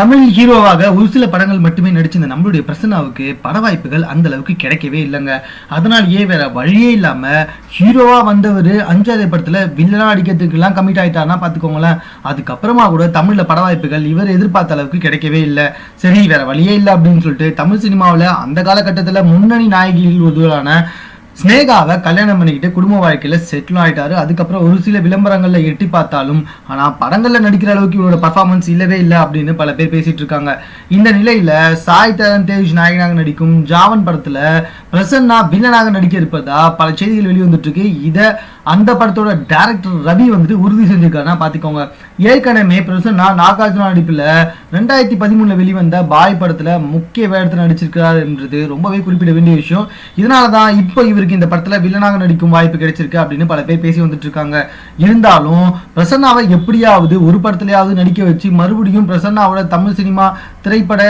தமிழ் ஹீரோவாக ஒரு சில படங்கள் மட்டுமே நடிச்சிருந்த நம்மளுடைய பிரசன்னாவுக்கு பட வாய்ப்புகள் அந்த அளவுக்கு கிடைக்கவே இல்லைங்க. அதனாலேயே வேற வழியே இல்லாம ஹீரோவா வந்தவர் அஞ்சாவது படத்துல வில்லனா அடிக்கிறதுக்கெல்லாம் கமிட் ஆகிட்டாருன்னா பாத்துக்கோங்களேன் அதுக்கப்புறமா கூட தமிழ்ல பட வாய்ப்புகள் இவர் எதிர்பார்த்த அளவுக்கு கிடைக்கவே இல்லை. சரி வேற வழியே இல்லை அப்படின்னு சொல்லிட்டு தமிழ் சினிமாவில் அந்த காலகட்டத்தில் முன்னணி நாயகிகள் ஒருவரான ஸ்னேகாவை கல்யாணம் பண்ணிக்கிட்டு குடும்ப வாழ்க்கையில செட்டில் ஆயிட்டாரு. அதுக்கப்புறம் ஒரு சில விளம்பரங்களில் எட்டி பார்த்தாலும் ஆனா படங்கள்ல நடிக்கிற அளவுக்கு இவரோட பர்ஃபார்மன்ஸ் இல்லவே இல்லை அப்படின்னு பல பேர் பேசிட்டு இருக்காங்க. இந்த நிலையில சாய் தரன் தேஜ் நாயகனாக நடிக்கும் ஜாவன் படத்துல பிரசன்னா வில்லனாக நடிக்க இருப்பதா பல செய்திகள் வெளிவந்துட்டு இருக்கு இதை அந்த படத்தோட டேரக்டர் ரவி வந்துட்டு உறுதி செஞ்சிருக்காருன்னா பாத்துக்கோங்க. ஏற்கனவே பிரசன்னா நாகார்ஜுனா நடிப்புல ரெண்டாயிரத்தி பதிமூணுல வெளிவந்த பாய் படத்துல முக்கிய வேடத்தில் நடிச்சிருக்கிறார் என்றது ரொம்பவே குறிப்பிட வேண்டிய விஷயம். இதனால தான் இப்போ இவருக்கு இந்த படத்துல வில்லனாக நடிக்கும் வாய்ப்பு கிடைச்சிருக்கு அப்படின்னு பல பேர் பேசி வந்துட்டு இருக்காங்க இருந்தாலும் பிரசன்னாவை எப்படியாவது ஒரு படத்துலயாவது நடிக்க வச்சு மறுபடியும் பிரசன்னாவோட தமிழ் சினிமா திரைப்பட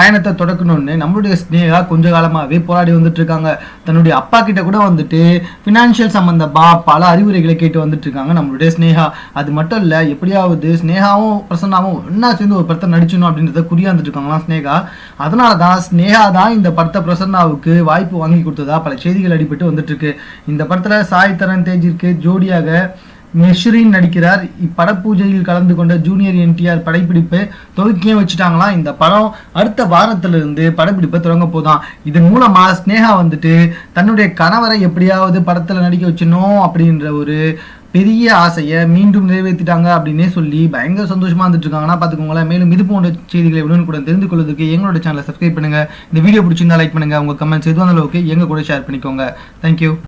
பயணத்தை தொடக்கணும்னு நம்மளுடைய ஸ்னேகா கொஞ்ச காலமாகவே போராடி வந்துட்டு இருக்காங்க தன்னுடைய அப்பா கிட்ட கூட வந்துட்டு ஃபினான்ஷியல் சம்பந்தமா பல அறிவுரைகளை கேட்டு வந்துட்டு இருக்காங்க நம்மளுடைய ஸ்னேகா அது மட்டும் இல்லை எப்படியாவது ஸ்னேகாவும் பிரசன்னாவும் ஒன்றா சேர்ந்து ஒரு படத்தை நடிச்சணும் அப்படின்றத குறியாந்துட்டு இருக்காங்களாம் ஸ்னேகா அதனால தான் ஸ்னேகா தான் இந்த படத்தை பிரசன்னாவுக்கு வாய்ப்பு வாங்கி கொடுத்ததா பல செய்திகள் அடிபட்டு வந்துட்டு இருக்கு இந்த படத்தில் சாய் தரன் தேஜிற்கு ஜோடியாக மெஷ்ரின் நடிக்கிறார். இப்பட பூஜையில் கலந்து கொண்ட ஜூனியர் என்டிஆர் படப்பிடிப்பு துவக்கியே வச்சுட்டாங்களாம் இந்த படம் அடுத்த வாரத்திலிருந்து படப்பிடிப்பை தொடங்க போதான் இதன் மூலமாக ஸ்னேகா வந்துட்டு தன்னுடைய கணவரை எப்படியாவது படத்தில் நடிக்க வச்சிடணும் அப்படின்ற ஒரு பெரிய ஆசையை மீண்டும் நிறைவேற்றிட்டாங்க அப்படின்னே சொல்லி பயங்கர சந்தோஷமாக இருந்துட்டு இருக்காங்கன்னா பார்த்துக்கோங்களேன். மேலும் இது போன்ற செய்திகளை உடனே கூட தெரிந்து கொள்வதற்கு எங்களோட சேனலை சப்ஸ்கிரைப் பண்ணுங்கள் இந்த வீடியோ பிடிச்சிருந்தா லைக் பண்ணுங்க. உங்கள் கமெண்ட்ஸ் எதுவும் அளவுக்கு எங்கள் கூட ஷேர் பண்ணிக்கோங்க. தேங்க்யூ